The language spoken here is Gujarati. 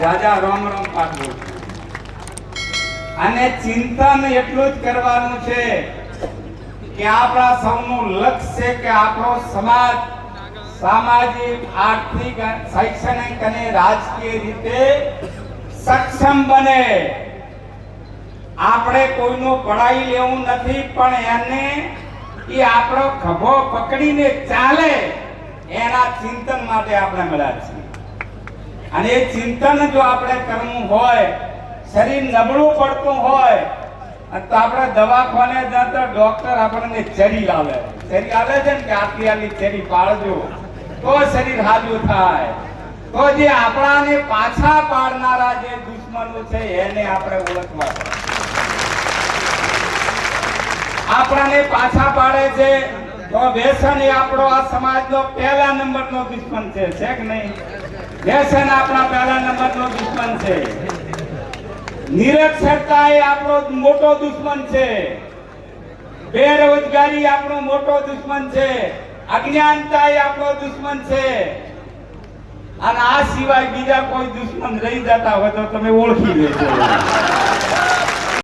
જાજા રોમ રોમ પાઠવું અને ચિંતન એટલું જ કરવાનું છે કે આપણા સૌનું લક્ષ્ય કે આપણો સમાજ સામાજિક, આર્થિક, શૈક્ષણિક અને રાજકીય રીતે સક્ષમ બને. આપણે કોઈનું પડાઈ લેવું નથી, પણ એને એ આપણો ખભો પકડીને ચાલે, એના ચિંતન માટે આપણે મળ્યા છીએ. અને એ ચિંતન જો આપણે કરવું હોય, શરીર નબળું પડતું હોય તો આપણે દવાખાને જતા ડોક્ટર આપણને ચરી આવે ચરી આવે છે ને કે આટલી આટલી ચરી પાડજો. તો શરીર હાજુ થાય. તો જે આપણાને પાછા પાડનારા જે દુશ્મનો છે, એને આપણે ઓળખવા. આપણાને પાછા પાડે છે તો વ્યસન એ આપણો આ સમાજનો પહેલા નંબરનો દુશ્મન છે છે કે નહીં? વ્યસન આપણા પહેલા નંબરનો દુશ્મન છે. નિરક્ષરતા એ આપણો મોટો દુશ્મન છે. બેરોજગારી આપણો મોટો દુશ્મન છે. અજ્ઞાનતા એ આપણો દુશ્મન છે. અને આ સિવાય બીજા કોઈ દુશ્મન રહી જતા હોય તો તમે ઓળખી લેજો.